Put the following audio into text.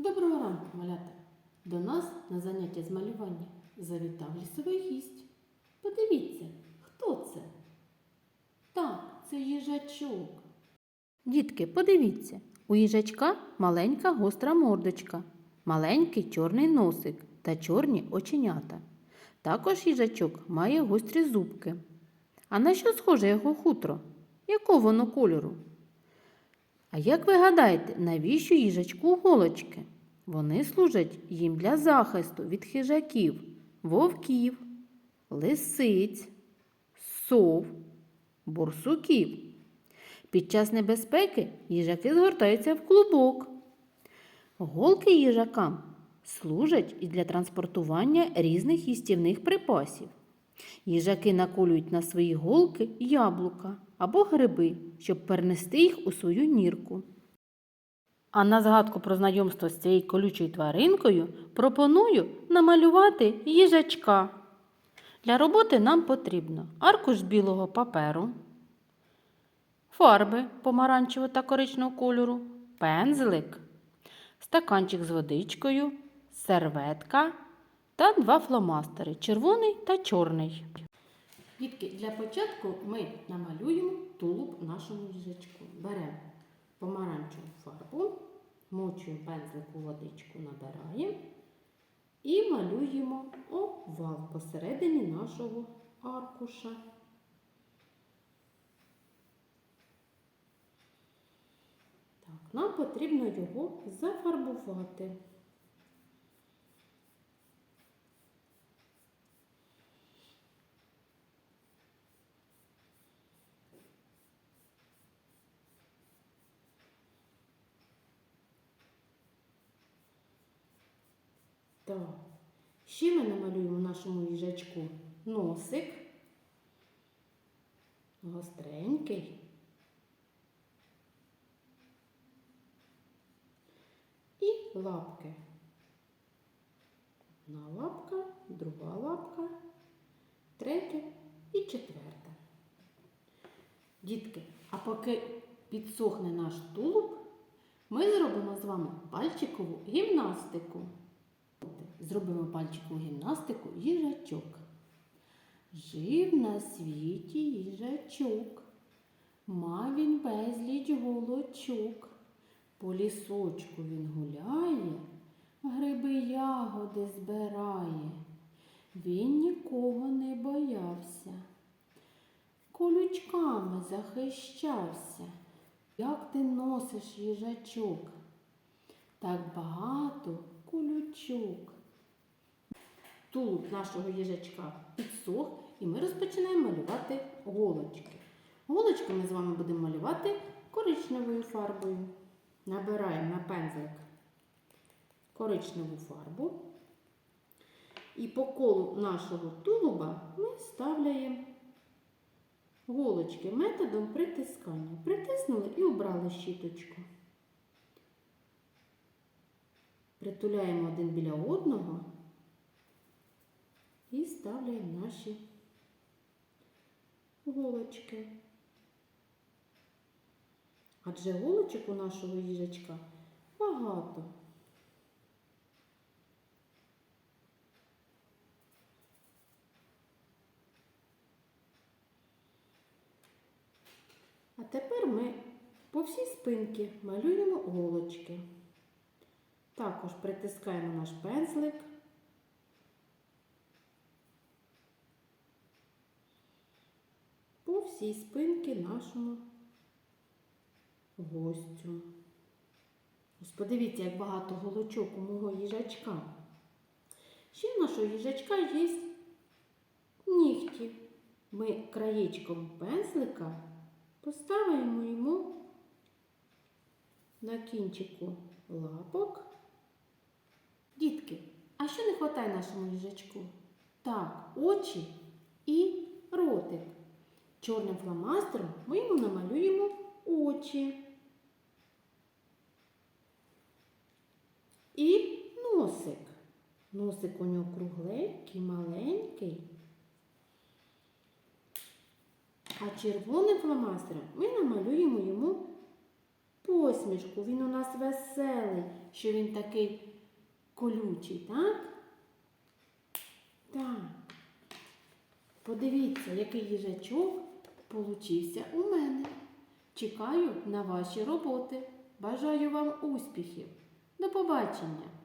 Доброго ранку, малята! До нас на заняття з малювання завітав лісовий гість. Подивіться, хто це? Так, це їжачок. Дітки, подивіться, у їжачка маленька гостра мордочка, маленький чорний носик та чорні оченята. Також їжачок має гострі зубки. А на що схоже його хутро? Якого воно кольору? А як ви гадаєте, навіщо їжачку голочки? Вони служать їм для захисту від хижаків, вовків, лисиць, сов, борсуків. Під час небезпеки їжаки згортаються в клубок. Голки їжакам служать і для транспортування різних їстівних припасів. Їжаки наколюють на свої голки яблука або гриби, щоб перенести їх у свою нірку. А на згадку про знайомство з цією колючою тваринкою пропоную намалювати їжачка. Для роботи нам потрібно аркуш білого паперу, фарби помаранчевого та коричневого кольору, пензлик, стаканчик з водичкою, серветка та два фломастери червоний та чорний. Дітки, для початку ми намалюємо тулуб нашому їжачку. Беремо помаранчеву фарбу, мочуємо пензлик у водичку, набираємо і малюємо овал посередині нашого аркуша. Так, нам потрібно його зафарбувати. Так. Ще ми намалюємо нашому їжачку носик. Гостренький. І лапки. Одна лапка, друга лапка, третя і четверта. Дітки, а поки підсохне наш тулуб, ми зробимо з вами пальчикову гімнастику. Зробимо пальчикову гімнастику їжачок. Жив на світі їжачок. Мав він безліч голочок. По лісочку він гуляє, гриби ягоди збирає. Він нікого не боявся. Колючками захищався. Як ти носиш їжачок? Так багато колючок. Тулуб нашого їжачка підсох, і ми розпочинаємо малювати голочки. Голочки ми з вами будемо малювати коричневою фарбою. Набираємо на пензлик коричневу фарбу. І по колу нашого тулуба ми вставляємо голочки методом притискання. Притиснули і обрали щіточку. Притуляємо один біля одного і ставляємо наші голочки. Адже голочок у нашого їжачка багато. А тепер ми по всій спинці малюємо голочки. Також притискаємо наш пензлик. По всій спинці нашому гостю. Ось подивіться, як багато голочок у мого їжачка. Ще в нашого їжачка є нігті. Ми краєчком пензлика поставимо йому на кінчику лапок. Дітки, а що не вистачає нашому їжачку? Так, очі і ротик. Чорним фломастером ми йому намалюємо очі. І носик. Носик у нього кругленький, маленький. А червоним фломастером ми намалюємо йому посмішку. Він у нас веселий, що він такий колючий, так? Так. Подивіться, який їжачок получився у мене. Чекаю на ваші роботи. Бажаю вам успіхів. До побачення!